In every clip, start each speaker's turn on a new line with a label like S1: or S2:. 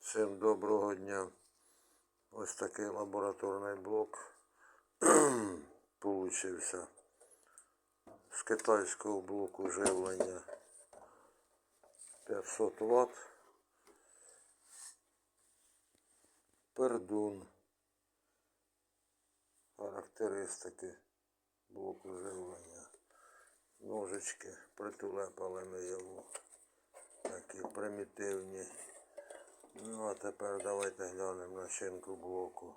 S1: Всім доброго дня. Ось такий лабораторний блок получився з китайського блоку живлення 500 Вт. Пердун. Характеристики блоку живлення. Ножички притулепали ми його. Такі примітивні. Ну а тепер давайте глянемо начинку блоку.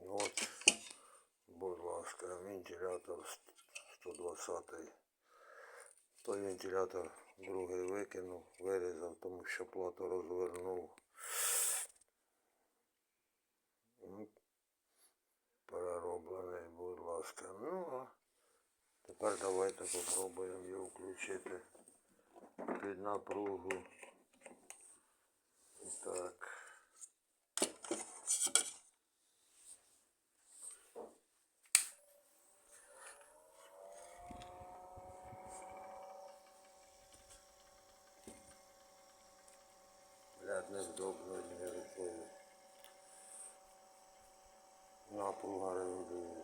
S1: От, будь ласка, вентилятор 120. Той вентилятор другий викинув, вирізав, тому що плату розвернув. Ну, перероблений, ласка. Ну, а тепер давайте попробуємо його включити під напругу. Так. Блядь, невдобно не виходить. Напруга регулюється.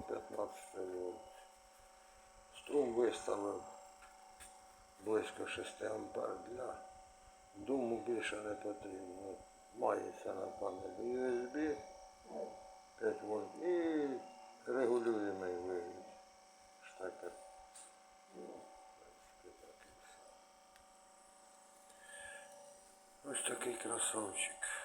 S1: 15 вольт. Струм виставив близько 6 ампер для думу більше не потрібно. Мається на панелі USB 5 вольт і регулюємий вивід. Штекер. Ось такий красавчик.